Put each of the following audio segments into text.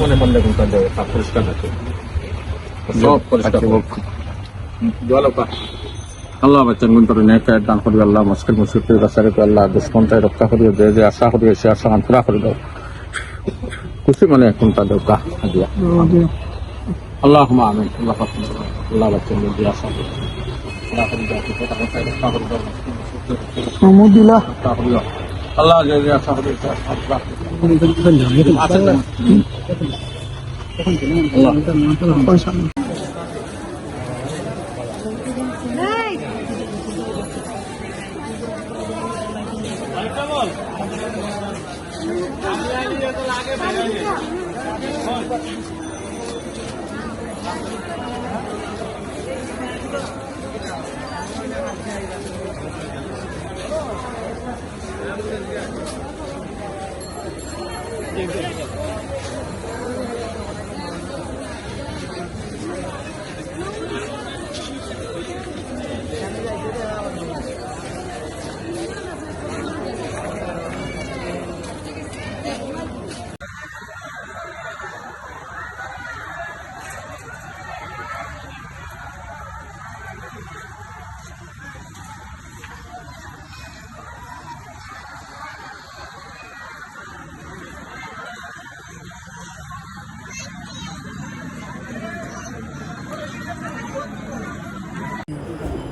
মনে করেন দেখুন তার জায়গায় সব পরিষ্কার আছে সব পরিষ্কার জল আল্লাহ বাচ্চান গুণ করে নেক দান করি আল্লাহ মুশকিল মুশকিল রাসারে আল্লাহ দুশ্মন তাই রক্ষা করিও যে যে আশা করিও সে আশা পুরা করে দাও। খুশি মানে এখন দরকা দিয়া আল্লাহ আমিন আল্লাহ আল্লাহ বাচ্চান গুণ দিয়ে আশা করি। সমুদিলা আল্লাহ যে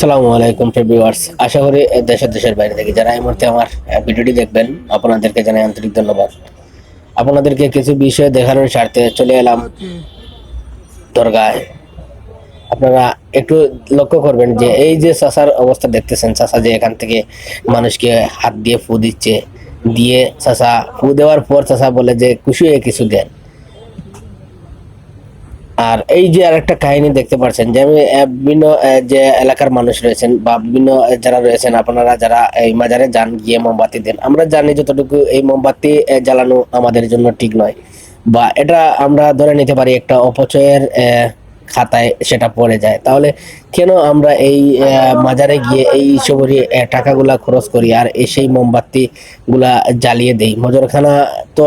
সালামু আলাইকুম ভিউয়ার্স আশা করি দেশের দেশের বাইরে থেকে যারা এই মুহূর্তে আমার ভিডিওটি দেখবেন, আপনাদেরকে জানাই আন্তরিক ধন্যবাদ। আপনাদেরকে কিছু বিষয় দেখানোর স্বার্থে চলে এলাম দরগায়। আপনারা একটু লক্ষ্য করবেন যে এই যে চাষার অবস্থা দেখতেছেন চাষা যে এখান থেকে মানুষকে হাত দিয়ে ফু দিচ্ছে, দিয়ে চাষা ফু দেওয়ার পর চাষা বলে যে, খুশি হয়ে কিছু দেন। আর এই যে আরেকটা কাহিনী দেখতে পাচ্ছেন যে আমি বিভিন্ন যে এলাকার মানুষ রয়েছেন বা বিভিন্ন যারা রয়েছেন, আপনারা যারা এই মাজারে যান, গিয়ে মোমবাতি দেন, আমরা জানি যতটুকু এই মোমবাতি জ্বালানো আমাদের জন্য ঠিক নয় বা এটা আমরা ধরে নিতে পারি একটা অপচয়ের খাতায় সেটা পড়ে যায়। তাহলে কেন আমরা এই মাজারে গিয়ে এই সবরি টাকাগুলা খরচ করি আর সেই মোমবাতি গুলা জ্বালিয়ে দেই? মজরখানা তো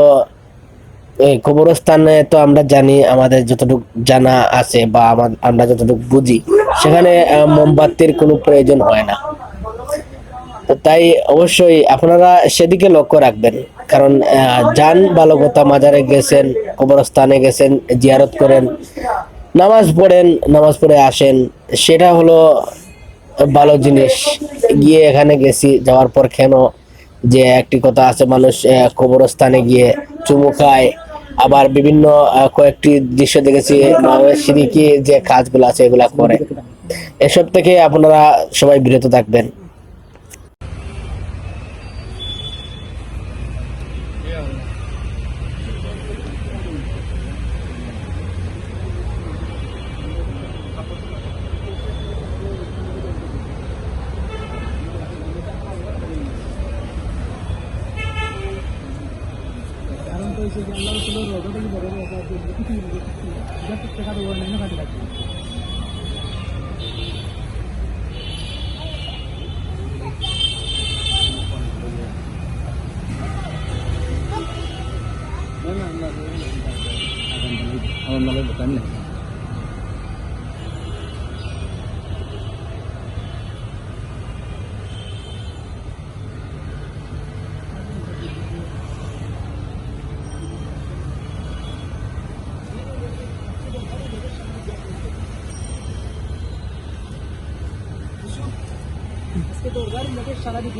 কবরস্থানে তো আমরা জানি আমাদের যতটুকু জানা আছে বা আমরা যতটুকু বুঝি, সেখানে মোমবাতির কোনো প্রয়োজন হয় না। তাই অবশ্যই আপনারা সেদিকে লক্ষ্য রাখবেন। কারণ যান ভালো কথা মাজারে গেছেন, কবরস্থানে গেছেন, জিয়ারত করেন, নামাজ পড়েন, নামাজ পড়ে আসেন, সেটা হলো ভালো জিনিস। গিয়ে এখানে গেছি, যাওয়ার পর কেন যে একটি কথা আছে, মানুষ কবরস্থানে গিয়ে চুমু খায় আবার বিভিন্ন কয়েকটি দৃশ্য দেখেছি সিঁড়িকে যে কাজগুলো আছে, এগুলা করে। এসব থেকে আপনারা সবাই বিরত থাকবেন। Alam na kasih. আজকে ওর লোকের সারা দিকে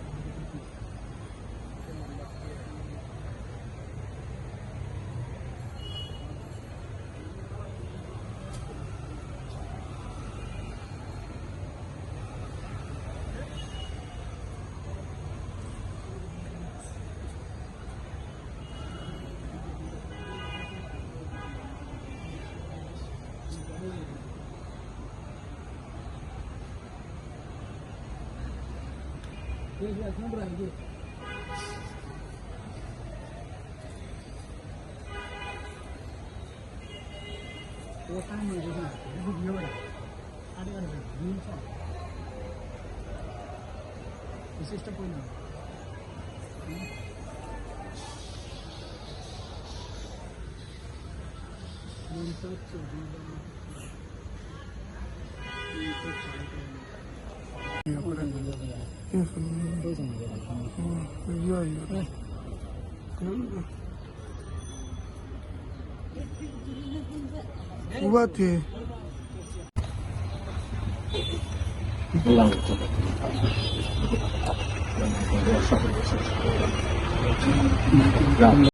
queijo é tão branco. O tamanho do jantar, o vídeo agora. Ali vai ver, vim só. Você está por não? Não está te ouvindo, não. Não está te ouvindo, não. Não está te ouvindo, não. io, eh. Guardate. Blanco. Grazie.